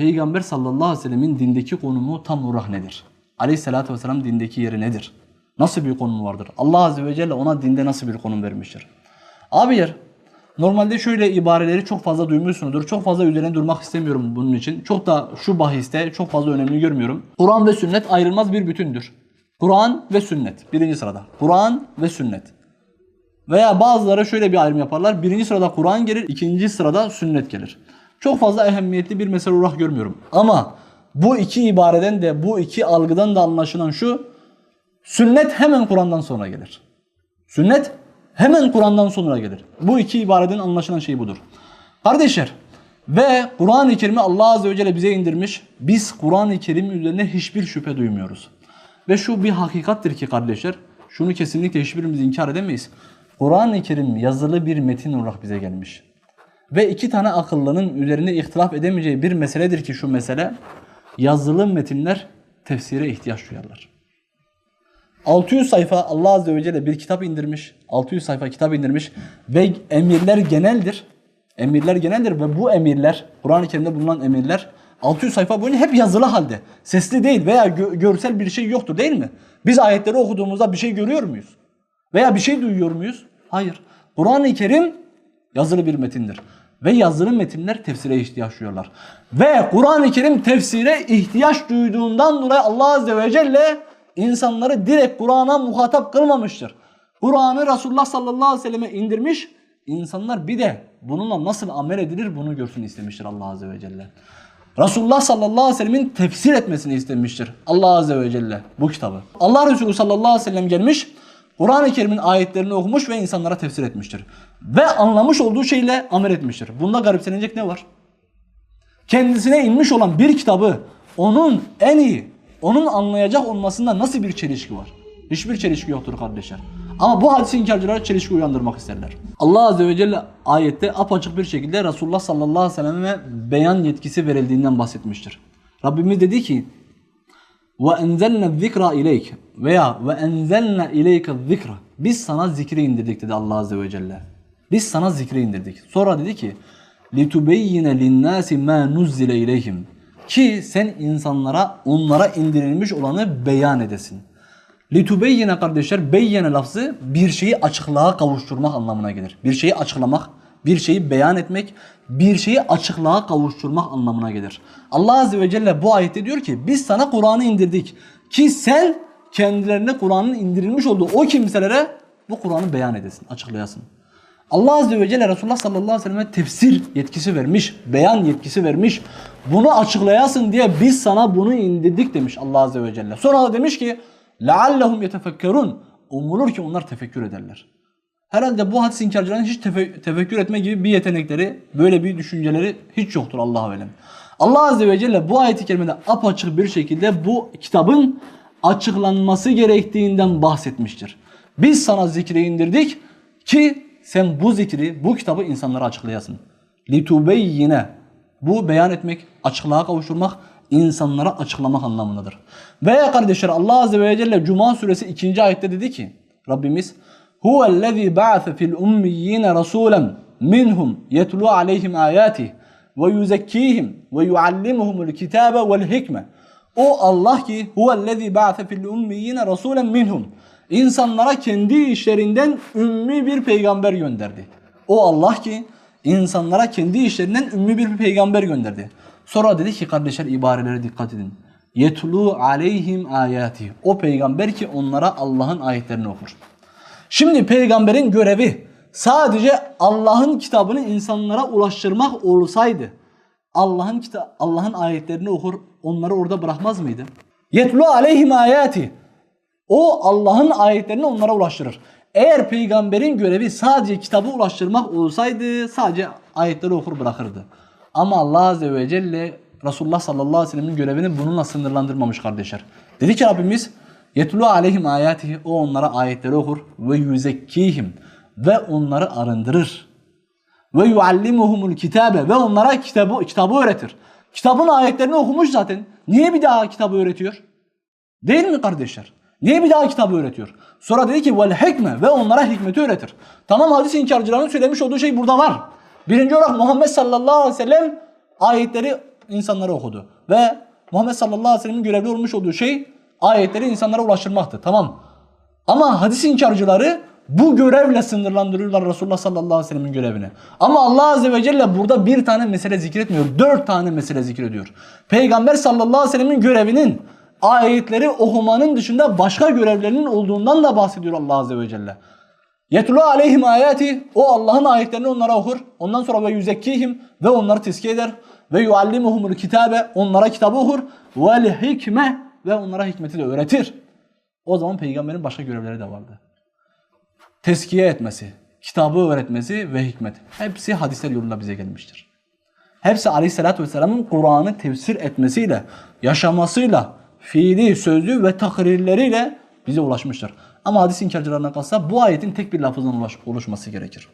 Peygamber sallallahu aleyhi ve sellemin dindeki konumu tam olarak nedir? Aleyhissalatü vesselam dindeki yeri nedir? Nasıl bir konumu vardır? Allah azze ve celle ona dinde nasıl bir konum vermiştir? Abiler, normalde şöyle ibareleri çok fazla duymuşsunuzdur. Çok fazla üzerine durmak istemiyorum bunun için. Çok da şu bahiste çok fazla önemli görmüyorum. Kur'an ve sünnet ayrılmaz bir bütündür. Kur'an ve sünnet birinci sırada. Kur'an ve sünnet. Veya bazıları şöyle bir ayrım yaparlar. Birinci sırada Kur'an gelir, ikinci sırada sünnet gelir. Çok fazla ehemmiyetli bir mesele olarak görmüyorum. Ama bu iki ibareden de bu iki algıdan da anlaşılan şu. Sünnet hemen Kur'an'dan sonra gelir. Sünnet hemen Kur'an'dan sonra gelir. Bu iki ibareden anlaşılan şey budur. Kardeşler ve Kur'an-ı Kerim'i Allah Azze ve Celle bize indirmiş. Biz Kur'an-ı Kerim üzerine hiçbir şüphe duymuyoruz. Ve şu bir hakikattir ki kardeşler, şunu kesinlikle hiçbirimiz inkar edemeyiz. Kur'an-ı Kerim yazılı bir metin olarak bize gelmiş. Ve iki tane akıllının üzerine ihtilaf edemeyeceği bir meseledir ki şu mesele, yazılı metinler tefsire ihtiyaç duyarlar. 600 sayfa Allah Azze ve Celle bir kitap indirmiş. 600 sayfa kitap indirmiş ve emirler geneldir. Emirler geneldir ve bu emirler, Kur'an-ı Kerim'de bulunan emirler 600 sayfa boyunca hep yazılı halde. Sesli değil veya gö- görsel bir şey yoktur değil mi? Biz ayetleri okuduğumuzda bir şey görüyor muyuz? Veya bir şey duyuyor muyuz? Hayır. Kur'an-ı Kerim yazılı bir metindir. Ve yazılı metinler tefsire ihtiyaç duyuyorlar. Ve Kur'an-ı Kerim tefsire ihtiyaç duyduğundan dolayı Allah Azze ve Celle insanları direkt Kur'an'a muhatap kılmamıştır. Kur'an'ı Resulullah sallallahu aleyhi ve selleme indirmiş. İnsanlar bir de bununla nasıl amel edilir bunu görsün istemiştir Allah Azze ve Celle. Resulullah sallallahu aleyhi ve sellemin tefsir etmesini istemiştir Allah Azze ve Celle bu kitabı. Allah Resulü sallallahu aleyhi ve sellem gelmiş Kur'an-ı Kerim'in ayetlerini okumuş ve insanlara tefsir etmiştir. Ve anlamış olduğu şeyle amel etmiştir. Bunda garipsenecek ne var? Kendisine inmiş olan bir kitabı onun en iyi, onun anlayacak olmasında nasıl bir çelişki var? Hiçbir çelişki yoktur kardeşler. Ama bu hadis inkarcılara çelişki uyandırmak isterler. Allah Azze ve Celle ayette apaçık bir şekilde Resulullah sallallahu aleyhi ve selleme beyan yetkisi verildiğinden bahsetmiştir. Rabbimiz dedi ki ve enzelne zikra ileyk veya ve enzelne ileyke zikra. Biz sana zikri indirdik dedi Allah Azze ve Celle. Biz sana zikri indirdik. Sonra dedi ki litubeyyine linnâsi mâ nuzzile ileyhim. Ki sen insanlara onlara indirilmiş olanı beyan edesin. Litubeyyine kardeşler beyyene lafzı bir şeyi açıklığa kavuşturmak anlamına gelir. Bir şeyi açıklamak, bir şeyi beyan etmek, bir şeyi açıklığa kavuşturmak anlamına gelir. Allah Azze ve Celle bu ayette diyor ki biz sana Kur'an'ı indirdik ki sen kendilerine Kur'an'ın indirilmiş olduğu o kimselere bu Kur'an'ı beyan edesin, açıklayasın. Allah Azze ve Celle Resulullah sallallahu aleyhi ve selleme tefsir yetkisi vermiş, beyan yetkisi vermiş. Bunu açıklayasın diye biz sana bunu indirdik demiş Allah Azze ve Celle. Sonra da demiş ki لَعَلَّهُمْ يَتَفَكَّرُونَ Umulur ki onlar tefekkür ederler. Herhalde bu hadis inkarcıların hiç tefe tefekkür etme gibi bir yetenekleri, böyle bir düşünceleri hiç yoktur Allah'a velem. Allah Azze ve Celle bu ayeti kerimede apaçık bir şekilde bu kitabın açıklanması gerektiğinden bahsetmiştir. Biz sana zikri indirdik ki sen bu zikri, bu kitabı insanlara açıklayasın. Litubeyyine. Bu beyan etmek, açıklığa kavuşturmak, insanlara açıklamak anlamındadır. Veya kardeşler Allah Azze ve Celle Cuma suresi 2. ayette dedi ki Rabbimiz Huvellezî ba'se fil ummiyyine rasûlen minhum yetlu aleyhim âyâtih ve yuzekkihim ve yuallimuhumul kitâbe. O Allah ki huvellezî ba'se fil ummiyyine rasûlen minhum. İnsanlara kendi işlerinden ümmi bir peygamber gönderdi. O Allah ki insanlara kendi işlerinden ümmi bir peygamber gönderdi. Sonra dedi ki kardeşler ibarelere dikkat edin. Yetlu aleyhim ayati. O peygamber ki onlara Allah'ın ayetlerini okur. Şimdi peygamberin görevi sadece Allah'ın kitabını insanlara ulaştırmak olsaydı Allah'ın kita Allah'ın ayetlerini okur, onları orada bırakmaz mıydı? Yetlu aleyhim ayati. O Allah'ın ayetlerini onlara ulaştırır. Eğer peygamberin görevi sadece kitabı ulaştırmak olsaydı sadece ayetleri okur bırakırdı. Ama Allah Azze ve Celle Resulullah sallallahu aleyhi ve sellem'in görevini bununla sınırlandırmamış kardeşler. Dedi ki Rabbimiz Yetlu aleyhim ayatihi o onlara ayetleri okur ve yüzekkihim ve onları arındırır. Ve yuallimuhumul kitabe ve onlara kitabı kitabı öğretir. Kitabın ayetlerini okumuş zaten. Niye bir daha kitabı öğretiyor? Değil mi kardeşler? Niye bir daha kitabı öğretiyor? Sonra dedi ki vel hikme ve onlara hikmeti öğretir. Tamam hadis inkarcılarının söylemiş olduğu şey burada var. Birinci olarak Muhammed sallallahu aleyhi ve sellem ayetleri insanlara okudu. Ve Muhammed sallallahu aleyhi ve sellem'in görevli olmuş olduğu şey ayetleri insanlara ulaştırmaktı. Tamam. Ama hadis inkarcıları bu görevle sınırlandırıyorlar Resulullah sallallahu aleyhi ve sellem'in görevini. Ama Allah azze ve celle burada bir tane mesele zikretmiyor. Dört tane mesele zikrediyor. Peygamber sallallahu aleyhi ve sellem'in görevinin ayetleri okumanın dışında başka görevlerinin olduğundan da bahsediyor Allah azze ve celle. Yetlu aleyhim ayati o Allah'ın ayetlerini onlara okur. Ondan sonra ve yüzekkihim ve onları tezkiye eder. Ve yuallimuhumul kitabe onlara kitabı okur. Vel hikme ve onlara hikmeti de öğretir. O zaman peygamberin başka görevleri de vardı. Teskiye etmesi, kitabı öğretmesi ve hikmet. Hepsi hadisler yolunda bize gelmiştir. Hepsi aleyhissalatü vesselamın Kur'an'ı tefsir etmesiyle, yaşamasıyla, fiili, sözlü ve takrirleriyle bize ulaşmıştır. Ama hadis inkarcılarına kalsa bu ayetin tek bir lafızdan ulaş- oluşması gerekir.